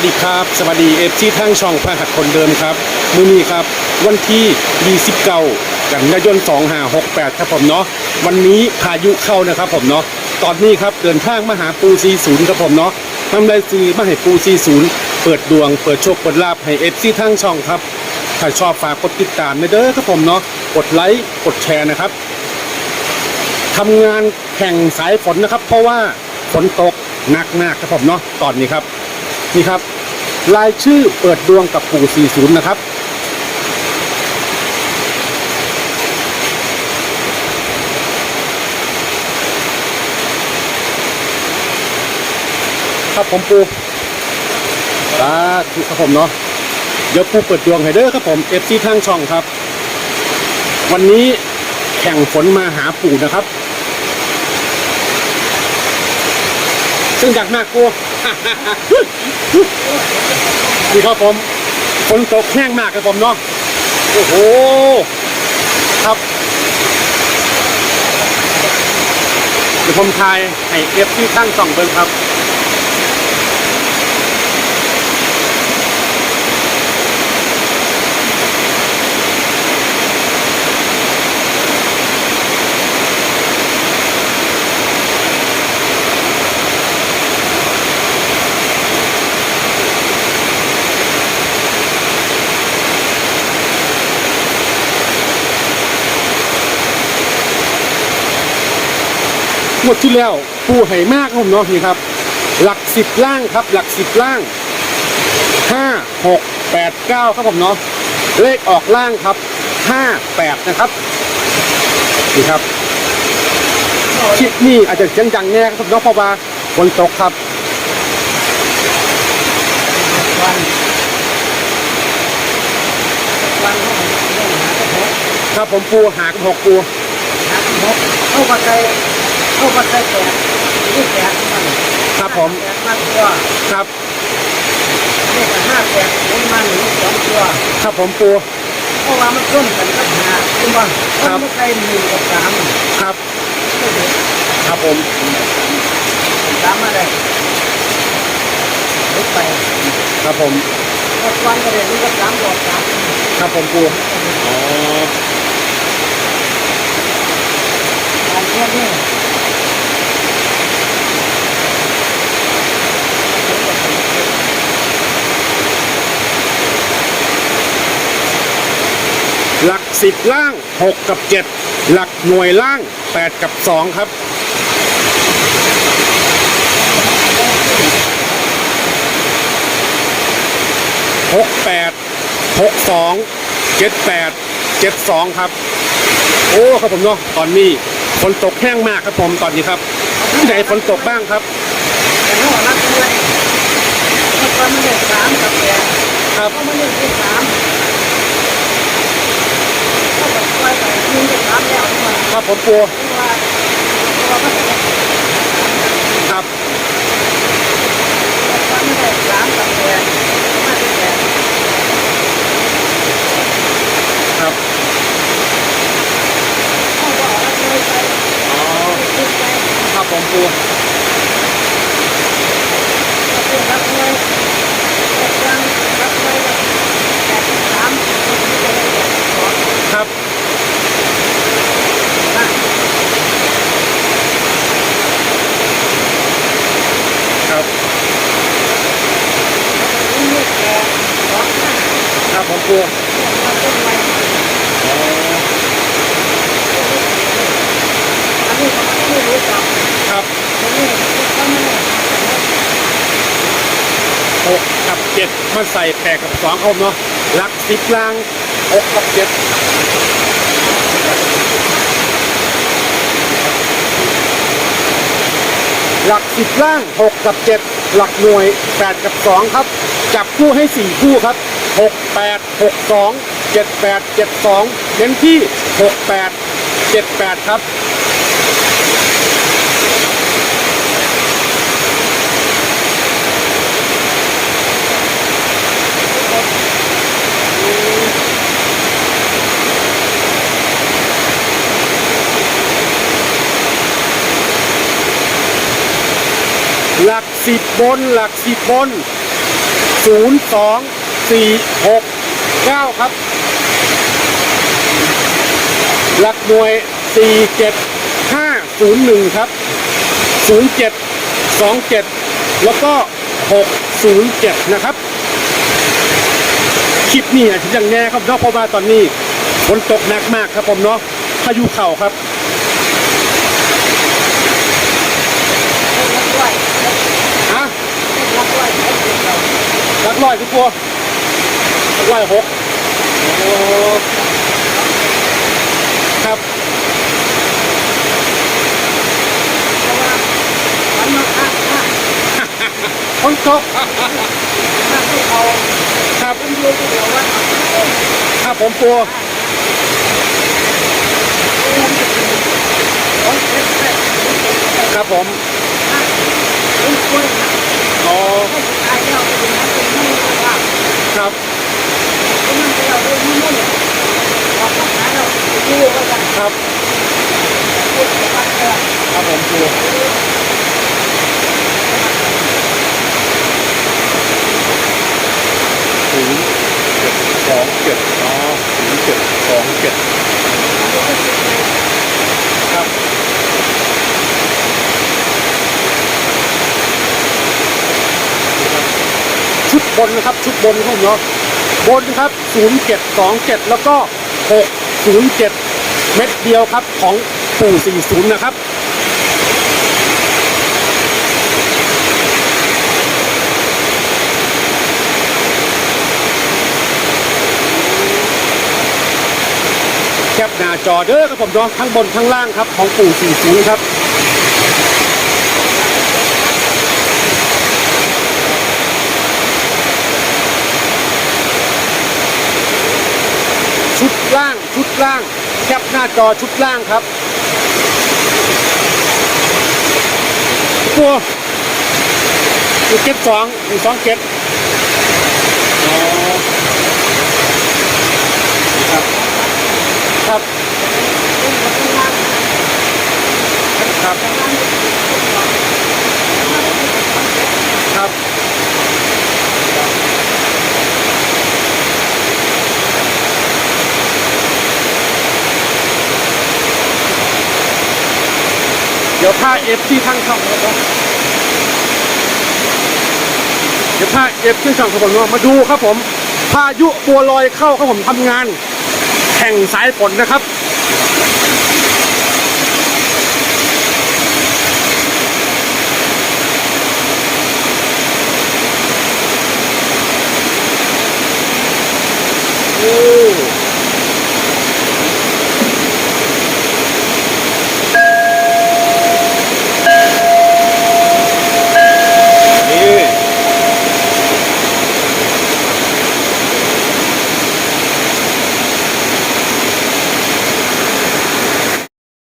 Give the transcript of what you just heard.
วัสดีครับ สวัสดีเอฟซีทั้งช่องพระหักคนเดิมครับ มือนี้ครับ วันที่ 29 กันยายน 2568 ครับผมเนาะวันนี้พายุเข้านะครับผมเนาะตอนนี้ครับเดินทางมาหาปู40ครับผมเนาะทำไรซื้อมาให้ปู40เปิดดวง เปิดโชคเปิดลาภให้เอฟซีทั้งช่องครับถ้าชอบฝากกดติดตามนะเด้อครับผมเนาะกดไลค์กดแชร์นะครับทำงานแข่งสายฝนนะครับ เพราะว่าฝนตกหนักมากครับผมเนาะตอนนี้ครับ นี่ครับ รายชื่อเปิดดวงกับปู่40 นะครับ ครับผมปูสาธุครับผมเนาะเดี๋ยวปูเปิดดวงให้เด้อครับผมเอฟซีทางช่องครับ วันนี้แข่งฝนมาหาปู่นะครับ ซึ่งอยากมากกูนี่ครับผมฝนตกแห้งมากครับผมเนาะโอ้โห ครับเดี๋ยวผมทายให้เอฟที่ตั้งสองเบิร์ครับ หมดที่แล้วปูไห่มากครับผมเนาะนี่ครับ หลักสิบล่างครับ หลักสิบล่างห้าหกแปดเก้าครับผมเนาะเลขออกล่างครับห้าแปดนะครับนี่ครับคลิปนี้อาจจะเสียงดังแน่ครับเนาะเพราะว่าฝนตกครับวันวันครับผมปูหากหกปูหากระทบเข้าปัจจั ยเข้าปัจจัยแปดที่แปดมันครับผม แปดมากตัวครับ เลขห้าแปดหมุนมาหนึ่งสองตัว ครับผมปู เพราะว่ามันร่วมกันกับหาคุณบ้างครับมันไม่ใช่หนึ่งกับสามครับก็เด็กครับผม สามมาได้ลดไปครับผมลดวันก็ได้ดูกับสามดอกสามครับผมปู อ๋อ 10 ล่าง 6 กับ 7 หลักหน่วยล่าง 8 กับ 2 ครับ หกแปดหกสองเจ็ดแปดเจ็ดสองครับ โอ้ครับผมเนาะตอนนี้ฝนตกแห้งมากครับผมตอนนี้ครับที่ไหนฝนตกบ้างครับ แต่หัวนักด้วยมันก็มันเด็นสามกับแกครับ ก็มันเด็กสาม ครับผมปูเพราะว่าเพราะว่ามันจะครับครับเข้าก็ออกแล้วเลยไปอ๋อคิดไปครับผมปู ก็คือรับเลยรับยังรับเลยแปดสิบสามคนที่จะได้แปดสิบสอง ครับ นะ ครับ นี่ไม่แก่สองห้า ครับผม ปูมาต้นไม้อ๋ออันนี้เขาไม่รู้จักครับอันนี้เขาไม่ได้หกกับเจ็ดมาใส่แปดกับสองคมเนาะหลักสิบล่างหกกับเจ็ดหลักสิบล่างหกกับเจ็ดหลักหน่วยแปดกับสองครับ จับคู่ให้สี่คู่ครับ หกแปดหกสองเจ็ดแปดเจ็ดสองเน้นที่หกแปดเจ็ดแปดครับหลักสิบบนหลักสิบบนศูนย์สอง สี่หกเก้าครับ หลักหน่วยสี่เจ็ดห้าศูนย์หนึ่งครับศูนย์เจ็ดสองเจ็ดแล้วก็หกศูนย์เจ็ดนะครับ คลิปนี้อาจจะยังแน่ครับเนาะเพราะว่าตอนนี้ฝนตกหนักมากครับผมเนาะพายุเข่าครับรับด้วยอะรับด้วยรารักร้อยทุกตัว รักร้อยหกโอ้ครับเพราะว่ามันมาฆ่าฆ่าฝนตกฆ่าให้เขาครับเป็นยูที่เดียวว่าครับผมตัวของเล็กแค่ครับผมเป็นกล้วยนะอ๋อ ให้ตายแล้วเป็นนักเป็นไม่รู้ว่า ครับ เป็นมันไปเราเลยไม่รู้ออกมาหาเราดูว่าจะ ครับ พูดกันเออ ครับผมตัวศูนย์เจ็ดสองเจ็ดอ๋อศูนย์เจ็ดสองเจ็ดครับ ชุด บนนะครับ ชุดบนครับผมเนาะบนครับ 0727 แล้วก็ 607 เม็ดเดียวครับของปู่ 40 นะครับแคปหน้าจอเด้อครับผมเนาะทั้งบนทั้งล่างครับของปู่ 40 ครับ ชุดล่างชุดล่างแคปหน้าจอชุดล่างครับตัวอีกเก็บสองอีกสองเก็บครับครับครับ เดี๋ยวพาเอฟที่ทั้งช่องนะครับเดี๋ยวพาเอฟที่ช่องครับผมเนาะมาดูครับผมพายุบัวลอยเข้าครับผมทำงาน แข่งสายฝนนะครับ